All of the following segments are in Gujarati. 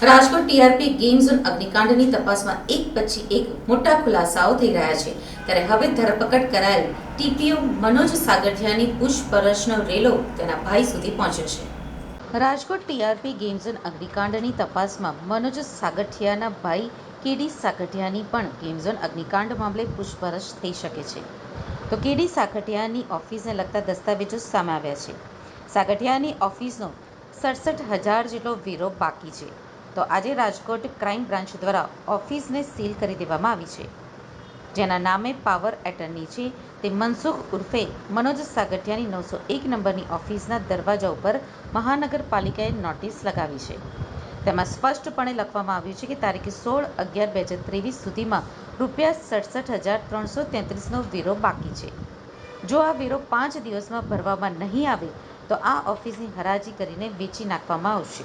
ટીઆરપી ગેમ ઝોન અગ્નિકાંડની તપાસમાં એક પછી એક મોટા ખુલાસાઓ થઈ રહ્યા છે. ત્યારે હવે ધરપકડ કરાયેલ ટીપીઓ મનોજ સાગઠિયાની પૂછપરછનો રેલો તેના ભાઈ સુધી પહોંચ્યો છે. રાજકોટ ટીઆરપી ગેમ ઝોન અગ્નિકાંડની તપાસમાં મનોજ સાગઠિયાના ભાઈ કેડી સાગઠિયાની પણ ગેમ ઝોન અગ્નિકાંડ મામલે પૂછપરછ થઈ શકે છે. તો કેડી સાગઠિયાની ઓફિસને લગતા દસ્તાવેજો સામે આવ્યા છે. સાગઠિયાની ઓફિસનો સડસઠ હજાર જેટલો વેરો બાકી છે. તો આજે રાજકોટ ક્રાઇમ બ્રાન્ચ દ્વારા ઓફિસને સીલ કરી દેવામાં આવી છે. જેના નામે પાવર એટર્ની છે તે મનસુખ ઉર્ફે મનોજ સાગઠિયાની નવસો એક નંબરની ઓફિસના દરવાજા ઉપર મહાનગરપાલિકાએ નોટિસ લગાવી છે. તેમાં સ્પષ્ટપણે લખવામાં આવ્યું છે કે તારીખ સોળ અગિયાર બે હજાર ત્રેવીસ સુધીમાં રૂપિયા સડસઠ હજાર ત્રણસો તેત્રીસનો વેરો બાકી છે. જો આ વેરો પાંચ દિવસમાં ભરવામાં નહીં આવે, તો આ ઓફિસની હરાજી કરીને વેચી નાખવામાં આવશે.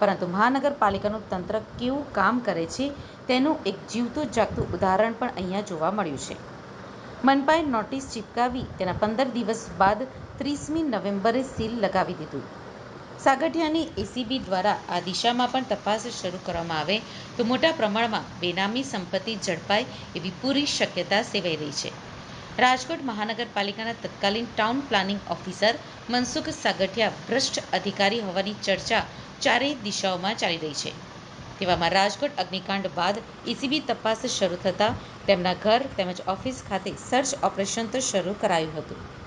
પરંતુ મહાનગરપાલિકાનું તંત્ર કેવું કામ કરે છે તેનું એક જીવતું જાગતું ઉદાહરણ પણ અહીંયા જોવા મળ્યું છે. મનપાએ નોટિસ ચીપકાવી તેના પંદર દિવસ બાદ ત્રીસમી નવેમ્બરે સીલ લગાવી દીધું. સાગઠિયાની એસીબી દ્વારા આ દિશામાં પણ તપાસ શરૂ કરવામાં આવે તો મોટા પ્રમાણમાં બેનામી સંપત્તિ ઝડપાય એવી પૂરી શક્યતા સેવાઈ રહી છે. રાજકોટ મહાનગરપાલિકાના તત્કાલીન town planning officer Mansukh Sagathiya ભ્રષ્ટ અધિકારી હોવાની ચર્ચા ચારેય દિશાઓમાં ચાલી રહી છે. તેવામાં રાજકોટ, અગ્નિકાંડ બાદ એસીબી તપાસ શરૂ થતાં તેમના ઘર તેમજ ઓફિસ ખાતે સર્ચ ઓપરેશન તો શરૂ કરાયું હતું.